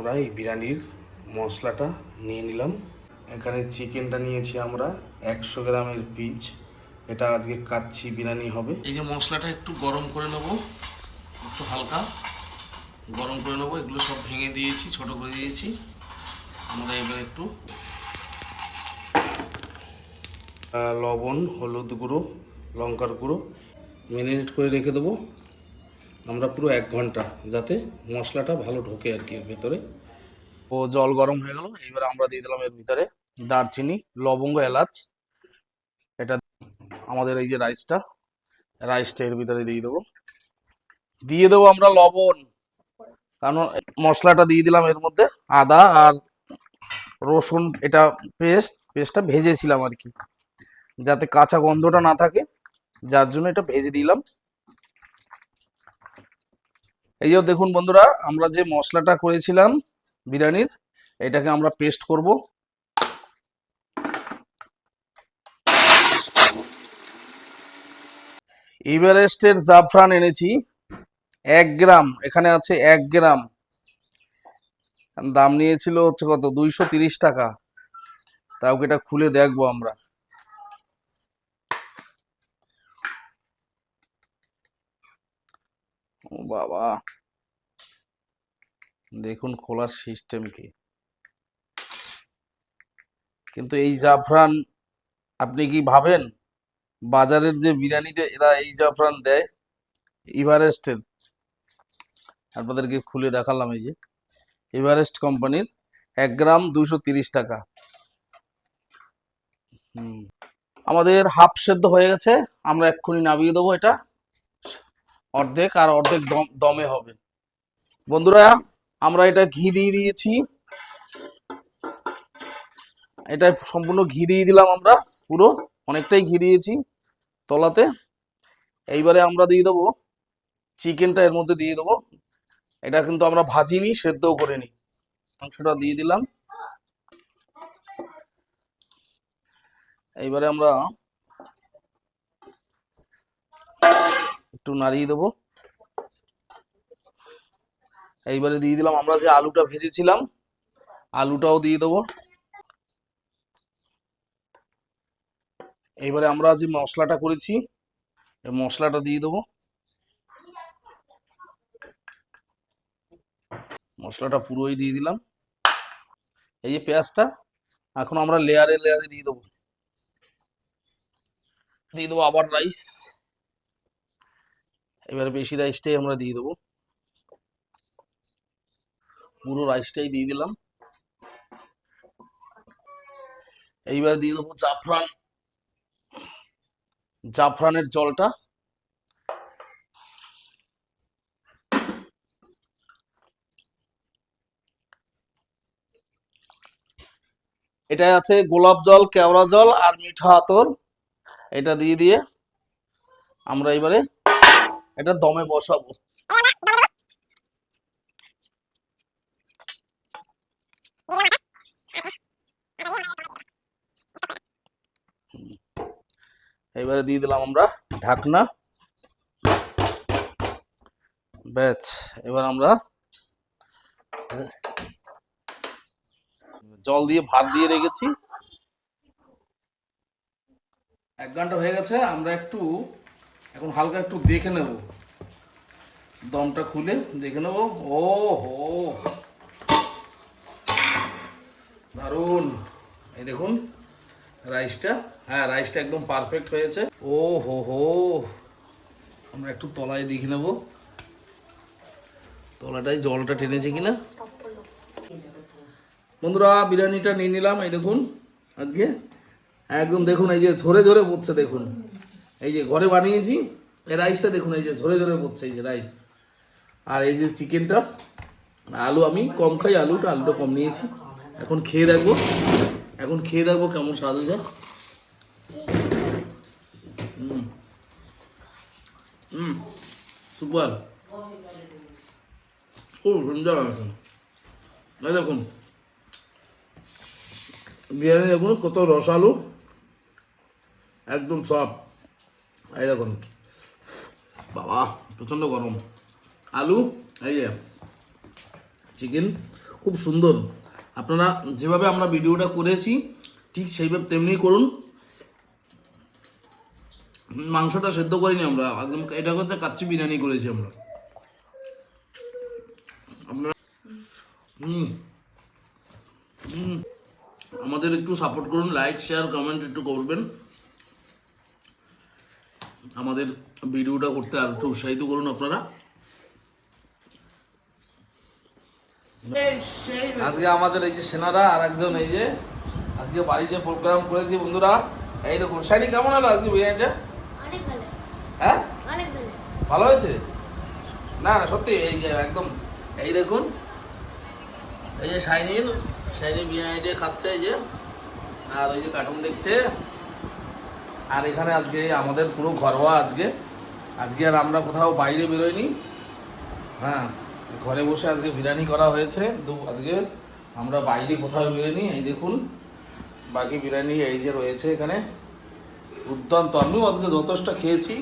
আমরা এই বিরিয়ানির মশলাটা নিয়ে নিলাম। এখানে চিকেনটা নিয়েছি আমরা একশো গ্রামের পিচ। এটা আজকে কাচ্ছি বিরিয়ানি হবে। এই যে মশলাটা একটু গরম করে নেব একটু হালকা। গরম করে নেব এগুলো সব ভেঙে দিয়েছি ছোট করে দিয়েছি। আমরা এবার একটু লবণ হলুদ গুঁড়ো লঙ্কার গুঁড়ো। ম্যারিনেট করে রেখে দেবো। আমরা পুরো এক ঘণ্টা যাতে মশলাটা ভালো ঢোকে আর কি এর ভিতরে। ও জল গরম হয়ে গেল, এইবার আমরা দিয়ে দিলাম এর ভিতরে দারচিনি, লবঙ্গ, এলাচ। এটা আমাদের এই যে রাইসটা রাইসটা এর ভিতরে দিয়ে দেবো। দিয়ে দেবো আমরা লবণ, কারণ মশলাটা দিয়ে দিলাম এর মধ্যে আদা আর রসুন, এটা পেস্ট, পেস্টটা ভেজেছিলাম আর কি। যাতে কাঁচা গন্ধটা না থাকে, যার জন্য এটা ভেজে দিলাম। এই যে দেখুন বন্ধুরা, আমরা যে মশলাটা করেছিলাম বিরিয়ানির, এটাকে আমরা পেস্ট করব। এভারেস্টের জাফরান এনেছি, এক গ্রাম, এখানে আছে এক গ্রাম। দাম নিয়েছিল হচ্ছে কত? দুইশো টাকা। তাও এটা খুলে দেখব আমরা ও বাবা। দেখুন খোলার সিস্টেম কি। কিন্তু এই জাফরান, আপনি কি ভাবেন? বাজারের যে বিরিয়ানিতে এরা এই জাফরান দেয়, এভারেস্টের। আপনাদেরকে খুলে দেখালাম এই যে, এভারেস্ট কোম্পানির এক গ্রাম দুশো টাকা। আমাদের হাফ সেদ্ধ হয়ে গেছে, আমরা এক্ষুনি নামিয়ে দেবো এটা। অর্ধেক আর অর্ধেক দম হবে। বন্ধুরা, আমরা এটা ঘি দিয়ে দিয়েছি। এটা সম্পূর্ণ ঘি দিয়ে দিলাম আমরা পুরো। অনেকটাই ঘি দিয়েছি তলাতে। এইবারে আমরা দিয়ে দেবো চিকেনটা এর মধ্যে দিয়ে দেবো। এটা কিন্তু আমরা ভাজিনি, সেদ্ধও করিনি। মাংসটা দিয়ে দিলাম। এইবারে আমরা একটু নাড়িয়ে দেবো। এইবারে দিয়ে দিলাম, আমরা যে আলুটা ভেজেছিলাম, আলুটাও দিয়ে দেবো। এইবারে আমরা যে মশলাটা করেছি, এই মশলাটা দিয়ে দেবো। মশলাটা পুরোই দিয়ে দিলাম। এই যে পেঁয়াজটা, এখন আমরা লেয়ারে লেয়ারে দিয়ে দেবো। দিয়ে দেবো আবার রাইস। এবারে বেশি রাইসটাই আমরা দিয়ে দেবো। পুরো রাইসটাই দিয়ে দিলাম। এইবার দিয়ে দেবো জাফরান। জাফরানের জলটা। এটাই আছে গোলাপ জল, কেওড়া জল আর মিঠা আতর। এটা দিয়ে দিয়ে আমরা এবারে এটা দমে বসাবো। এবারে দিয়ে দিলাম আমরা ঢাকনা। ব্যাচ এবার আমরা জল দিয়ে ভাত দিয়ে রেখেছি। এক ঘণ্টা হয়ে গেছে, আমরা একটু এখন হালকা একটু দেখে নেব। দমটা খুলে দেখে নেব। ও হো। দারুণ এই দেখুন, রাইসটা। হ্যাঁ রাইসটা একদম পারফেক্ট হয়েছে। ও হো হো। আমরা একটু তলায় দেখে নেব। তলাটায় জলটা টেনেছে কিনা? বন্ধুরা, বিরিয়ানিটা নিয়ে নিলাম। এই দেখুন, আজকে। একদম দেখুন, এই যে ঝরে ঝরে পড়ছে, দেখুন। এই যে ঘরে বানিয়েছি, এই রাইসটা দেখুন, এই যে ঝরে ঝরে পড়ছে, এই যে রাইস আর এই যে চিকেনটা আলু আমি কম খাই, আলুটা আলুটা কম নিয়েছি। এখন খেয়ে দেখব, এখন খেয়ে দেখব কেমন স্বাদ হয়েছে। হুম। হুম সুপার খুব সুন্দর দেখুন, বিরিয়ানি দেখুন, কত রসালো একদম সব এই দেখুন। বাবা, প্রচণ্ড গরম। আলু, এই যে, চিকেন, খুব সুন্দর। আপনারা যেভাবে আমরা ভিডিওটা করেছি, ঠিক সেইভাবে তেমনি করুন। মাংসটা সেদ্ধ করিনি আমরা। একদম এটা করতে কাচ্চি বিরিয়ানি করেছি আমরা। আমাদের একটু সাপোর্ট করুন লাইক শেয়ার কমেন্ট একটু করবেন। আমাদের ভিডিওটা করতে আর একটু উৎসাহিত করুন আপনারা। আজকে আমাদের এই যে সেনারা আর একজন এই যে আজকে বাড়িতে প্রোগ্রাম করেছি বন্ধুরা। এই দেখুন শাইনি কেমন হলো আজকে বিরিয়ানিটা? অনেক ভালো। হ্যাঁ? অনেক ভালো। ভালো হয়েছে? না না সত্যি এই যে একদম এই দেখুন এই যে শাইনির শাইনি বিরিয়ানিটা খাচ্ছে এই যে আর ওই যে কার্টুন দেখছে। আর এখানে আজকে আমাদের পুরো ঘরোয়া আজকে। আজকে আর আমরা কোথাও বাইরে বেরোইনি। হ্যাঁ ঘরে বসে আজকে বিরিয়ানি করা হয়েছে। দু, আজকে আমরা বাইরে কোথাও বেরোইনি। এই দেখুন, বাকি বিরিয়ানি এই যে রয়েছে এখানে। দুর্দান্ত আমিও আজকে যথেষ্ট খেয়েছি।